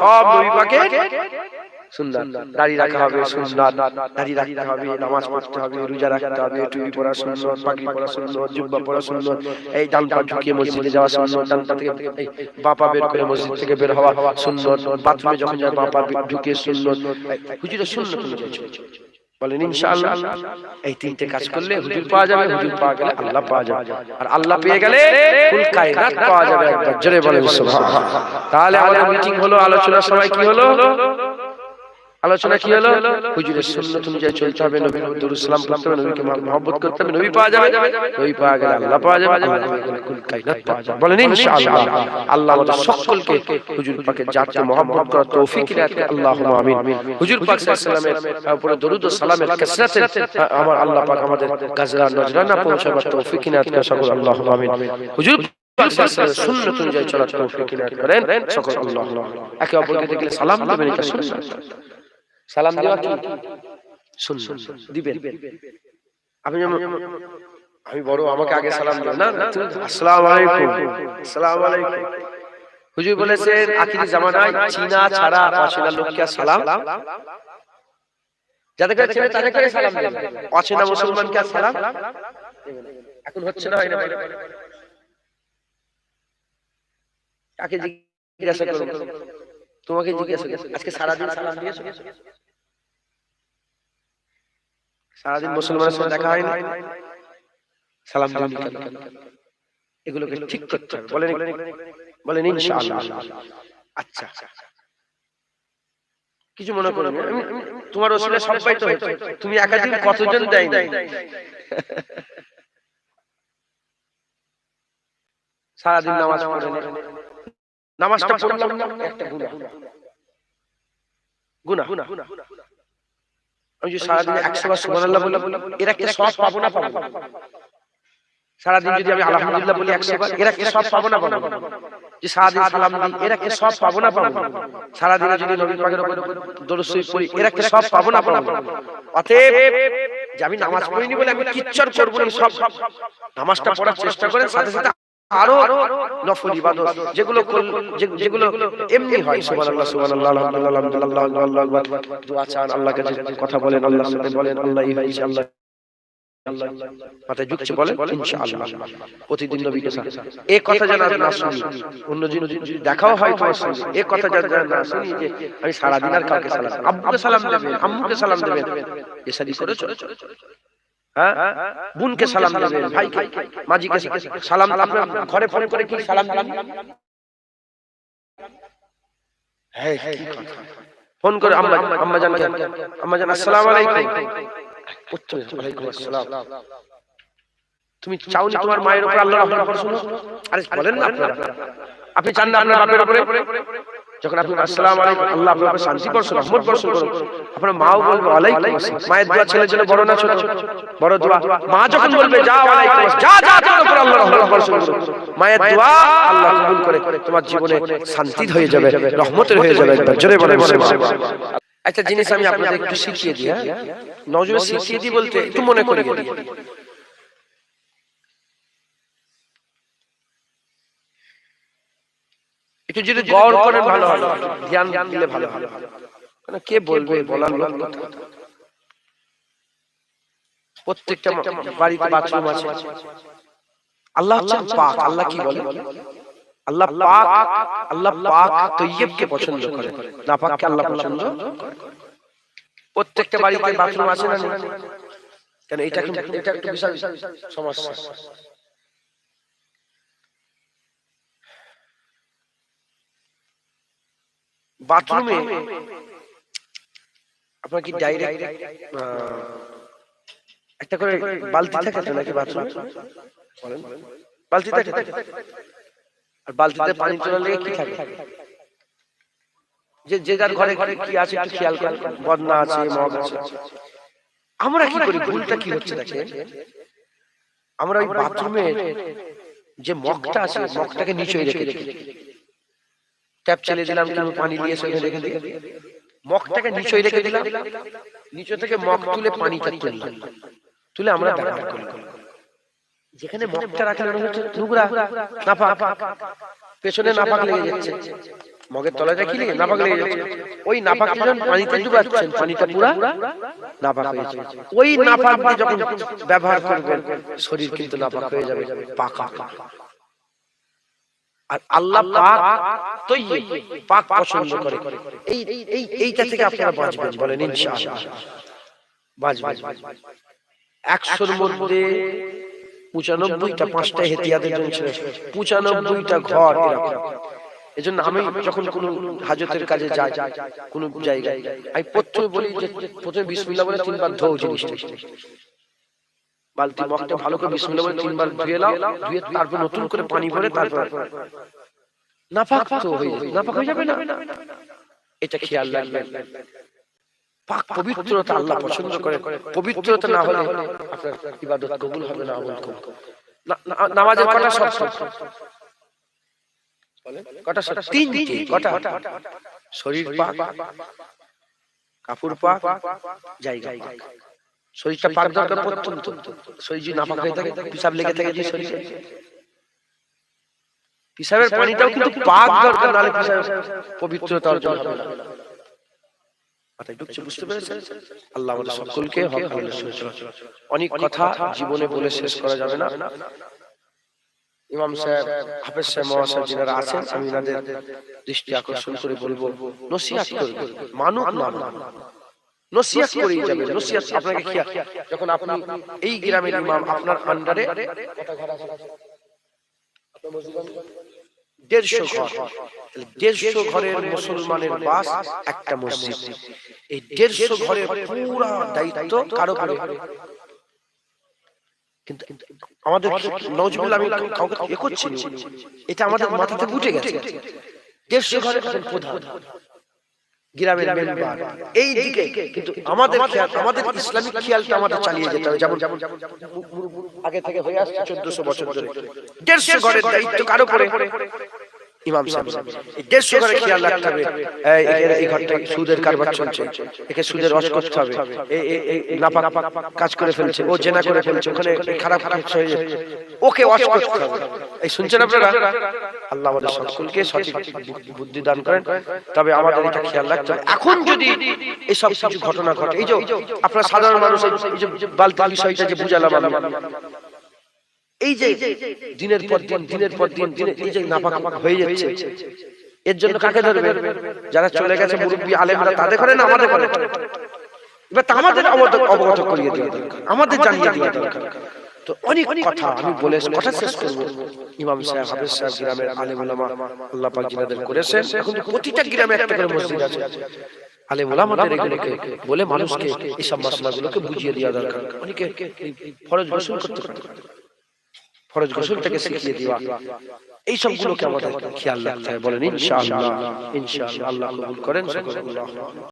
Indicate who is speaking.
Speaker 1: সব নবী পাকে সুন্দর দাড়ি রাখা হবে সুন্দর দাড়ি রাখতে হবে নামাজ পড়তে হবে রোজা রাখতে হবে টুপি পরা সুন্দর পাগড়ি পরা সুন্দর জুব্বা পরা সুন্দর এই ডান পা ঢুকিয়ে মসজিদে যাওয়া সুন্দর ডান পা থেকে বাপা বের করে মসজিদ থেকে বের হওয়া সুন্দর বাথরুমে যখন যায় বাপা ঢুকিয়ে সুন্দর হুজুরের সুন্দর। বলেন ইনশাআল্লাহ এই তিনটে কাজ করলে হুজুর পাওয়া যাবে হুজুর পাওয়া গেলে আল্লাহ পাওয়া যাবে। আর আল্লাহ পেয়ে গেলে কুল কায়নাত পাওয়া যাবে একবার জোরে বলেন সুবহানাল্লাহ। তাহলে আমাদের মিটিং হলো আলোচনা সবাই কি হলো? আলোচনা কি হলো? হুজুরের সুন্নত অনুযায়ী চলতে হবে নবী দরুদ সালাম পড়তে হবে নবীকে মহব্বত করতে হবে নবী পাওয়া যাবে? নবী পাওয়া গেলে আল্লাহ পাওয়া যাবে? আল্লাহ পেয়ে গেলে কুল কায়নাত পাওয়া যাবে। বলেন ইনশাআল্লাহ। আল্লাহ আমাদের সকলকে হুজুর পাকের জাতকে মহব্বত করার তৌফিক ইনায়াত করে আল্লাহুম্মা আমিন। হুজুর পাক সাল্লাল্লাহু আলাইহি ওয়াসাল্লামের উপরে দরুদ ও সালামের কাসরাতে আমার আল্লাহ পাক আমাদের গাজরা নজরানা পৌঁছাবার তৌফিক ইনায়াত করে সকল আল্লাহুম্মা আমিন হুজুর পাক সুন্নত অনুযায়ী চলার তৌফিক ইনায়াত করেন সকল আল্লাহ। একে অপরকে দেখলে সালাম দেবেন এটা সুন্নাত সালাম দেওয়া কি সুন্নাত দিবেন। যেমন আমি বড় আমাকে আগে সালাম দেবেন না না আসসালামু আলাইকুম। আসসালামু আলাইকুম। হুজুর বলেছেন আখিরি জামানায় চীনা ছাড়া অচেনা লোককে সালাম। যাদের কাছে চেনে তাদের কাছে সালাম দেবেন। অচেনা মুসলমানকে সালাম? এখন হচ্ছে না হয় না কাকে জিজ্ঞাসা করব তোমাকে জিজ্ঞাসা করব আজকে সারাদিন সালাম দিয়েছ সারাদিন মুসলমানের সাথে দেখা হয়নি? সালাম দিওনি কেন? এগুলোকে ঠিক করতে হবে। বলেন বলেন ইনশাআল্লাহ। আচ্ছা কিছু মনে করো। না। আমি- তোমার ওসিলে সবাই তো তুমি একাধিক কতজন দেয় নাই সারাদিন নামাজ পড়ে না। নামাজটা পড়লাম না একটা গুনাহ। গুনাহ। আমি যে সারাদিন একশো বার সুবহানাল্লাহ এরা কি সব পাবো না পাবো সারাদিন যদি আমি আলহামদুলিল্লাহ বলি একশো বার এরা কি সব পাবো না পাবো? যে সারাদিন সালাম দিই এরা কি সব পাবো না পাবো? সারাদিন যদি পাকের উপর দরুদ শরীফ পড়ি এরা কি সব পাবো না পাবো? অতএব যে আমি নামাজ পড়িনি বলে আমি কিচ্ছর করব না সব নামাজটা পড়ার চেষ্টা করেন সাথে সাথে আরও নফল ইবাদত যেগুলো যেগুলো এমনি হয় সুবহানাল্লাহ সুবহানাল্লাহ আলহামদুলিল্লাহ আলহামদুলিল্লাহ আল্লাহু আকবার দোয়া চান আল্লাহর কাছে কথা বলেন আল্লাহর সাথে বলেন আল্লাহ মাথায় বলেন ইনশাআল্লাহ প্রতিদিন নবীকে এই কথা যেন না শুনি অন্য দিন দেখাও হয় তোমার সঙ্গে এই কথা যেন যেন না শুনি যে আমি সারাদিন আর কাউকে সালাম আব্বুকে সালাম দেবেন আম্মুকে সালাম দেবেন। এসাদি করেছ হ্যাঁ? বোনকে সালাম দেবেন ভাইকে। মাঝিকে সালাম আপনার ঘরে ফোন করে কি সালাম দিলেন? হ্যাঁ কি কথা? ফোন করে আম্মা আম্মা জান আম্মা জান আসসালামু আলাইকুম। ওয়ালাইকুম আসসালাম। তুমি চাও চাওনি তোমার মায়ের উপর আল্লাহর রহমত বর্ষণ আরে বলেন না আপনারা। আপনি চান না আপনার বাপের উপরে? যখন আপনি আসসালামু আলাইকুম, আল্লাহ উপর শান্তি বর্ষণ রহমত বর্ষণ করুন। আপনার মাও বলবে, ওয়ালাইকুম আসসালাম। মায়ের দোয়া ছেলের জন্য বড় না ছোট? বড় দোয়া। মা যখন বলবে যা আসসালাম। যা যা তোমার উপর আল্লাহর রহমত বর্ষণ করুন। মায়ের দোয়া আল্লাহ কবুল করে, তোমার জীবনে শান্তি হয়ে যাবে, রহমতের হয়ে যাবে একবার। জোরে বলে বলে একটা জিনিস আমি আপনাদের একটু শিখিয়ে দিই হ্যাঁ? নজরে শিখিয়ে দিই বলতে একটু মনে করি একটু যদি করেন ভালো হবে। ধ্যান জ্ঞান দিলে ভালো হবে। কারণ কে বলবে? বলার লোক প্রত্যেকটা বাড়িতে বাথরুম আছে। আল্লাহ পাক। আল্লাহ কি বলে? আল্লাহ পাক আল্লাহ পাক তৈয়বকে পছন্দ করে। আল্লাহ পছন্দ প্রত্যেকটা বাড়িতে বাথরুম আছে না কেন? এটা এটা একটু বিশাল সমস্যা। বাথরুমে? আপনার কি ডাইরেক্ট একটা করে বালতি থাকে তো নাকি বাথরুমে? বালতি থাকে আর বালতিতে পানি তোলা লেগে কি থাকে? যে যে যার ঘরে ঘরে কি আছে একটু খেয়াল করেন। বদনা আছে মগ আছে। আমরা কি করি? ভুলটা কি হচ্ছে দেখেন। আমরা ওই বাথরুমে যে মগটা আছে মগটাকে নিচে রেখে দিই ট্যাপ চালিয়ে দিলাম কিন্তু পানি নিয়ে সেখানে রেখে দিই মগটাকে নিচে রেখে দিলাম। নিচে থেকে মগ তুলে পানিটা তুললাম তুলে আমরা ব্যবহার করলাম। যেখানে মগটা রাখলে মনে হচ্ছে নোংরা নাপাক। পেছনে নাপাক লেগে যাচ্ছে। মগের তলায় কি লেগে নাপাক লেগে যাচ্ছে? ওই নাপাককে যখন পানিতে ডুবাচ্ছেন পানিটা পুরা নাপাক হয়ে যাবে ওই নাপাক যখন ব্যবহার করবেন শরীর কিন্তু নাপাক হয়ে যাবে। পাকা। আর আল্লাহ পাক তৈয়ব পাক পছন্দ করে। এই এই এইটা থেকে আপনারা বাঁচবেন বলেন ইনশাআল্লাহ। বাঁচবেন। মধ্যে পঁচানব্বইটা পাঁচটা হেতিয়াদের জন্য ছিল। ঘর এরকম। এজন্য আমি যখন কোন হাজতের কাজে যাই কোন জায়গায় আমি প্রথমে বলি যে প্রথমে বিসমিল্লাহ বলে তিনবার ধোও জিনিসটা। বালতি মগটা ভালো করে বিসমিল্লাহ বলে তিনবার ধুয়ে নাও, ধুয়ে তারপর নতুন করে পানি ভরে তারপর তো হয়ে হয়ে যাবে না? এটা খেয়াল রাখবেন। পাক পবিত্রতা আল্লাহ পছন্দ করে। পবিত্রতা না হলে আপনার ইবাদত কবুল হবে না, আমল কবুল নামাজের কটা শর্ত কটা শর্ত কটা? শরীর পাক, কাপড় পাক, জায়গা পাক। শরীরটা পাক দরকার প্রত্যন্ত শরীর যদি নাপাক হয়ে থাকে পিসাব লেগে থাকে যে শরীরে পিসাবের পানিটাও কিন্তু পাক দরকার পিসাব পবিত্রতা অর্জন হবে। না আল্লাহ সকলকে অনেক কথা জীবনে বলে শেষ করা যাবে না। ইমাম সাহেব হাফেজ সাহেব মহাশয় যিনারা আছেন আমি দৃষ্টি আকর্ষণ করে বলব নসিহাত করবে মানুক না মানুক। নসিহাত করেই যাবে আপনাকে যখন আপনি এই গ্রামের ইমাম আপনার আন্ডারে দেড়শো ঘর। দেড়শো ঘরের মুসলমানের বাস একটা মসজিদ। এই দেড়শো ঘরের পুরা দায়িত্ব কারও কারও কিন্তু আমাদের নজরুল আমি কাউকে এ করছি এটা আমাদের মাথাতে উঠে গেছে। দেড়শো ঘরের প্রধান। গ্রামের মেম্বার এই দিকে কিন্তু আমাদের আমাদের ইসলামিক খেয়ালটা আমাদের চালিয়ে যেতে হবে। যেমন আগে থেকে হয়ে আসছে চোদ্দশো বছর ধরে। দেড়শো ঘরের দায়িত্ব কারও করে ইমাম সাহেব। দেড়শো ঘরে খেয়াল রাখতে হবে। এই এই ঘরটা সুদের কারবার চলছে। একে সুদের রস করতে হবে। এই এই এই নাপাক কাজ করে ফেলছে। ও জেনা করে ফেলছে। ওখানে খারাপ হয়ে যাচ্ছে। ওকে ওয়াশ করতে হবে। এই শুনছেন আপনারা? আল্লাহ আমাদের সকলকে সঠিক বুদ্ধি দান করেন। তবে আমাদের এটা খেয়াল রাখতে হবে। এখন যদি এই সব কিছু ঘটনা ঘটে এই যে আপনার সাধারণ মানুষ এই যে বালতি বিষয়টা যে বুঝালাম এই যে দিনের পর দিন দিনের পর দিন এই যে নাপাক হয়ে যাচ্ছে। এর জন্য কাকে ধরবে? যারা চলে গেছে মুরব্বী আলেমরা তাদের করে না? আমাদের করে এবার আমাদের অবগত করিয়ে দেওয়া দরকার। আমাদের জানিয়ে দেওয়া দরকার। তো অনেক কথা আমি বলে কথা শেষ করব। ইমাম সাহেব হাফেজ সাহেব গ্রামের আলেম ওলামা আল্লাহ পাক জিনাদের করেছেন। এখন প্রতিটা গ্রামে একটা করে মসজিদ আছে। আলেম ওলামাদের এগুলোকে বলে মানুষকে এইসব মশলাগুলোকে বুঝিয়ে দেওয়া দরকার। অনেকে ফরজ গোসল করতে পারে ফরজ গোসলটাকে শিখিয়ে দেওয়া এই সবগুলোকে আমাদের খেয়াল রাখতে হবে বলেন ইনশাআল্লাহ। ইনশাআল্লাহ। আল্লাহ কবুল করেন সকল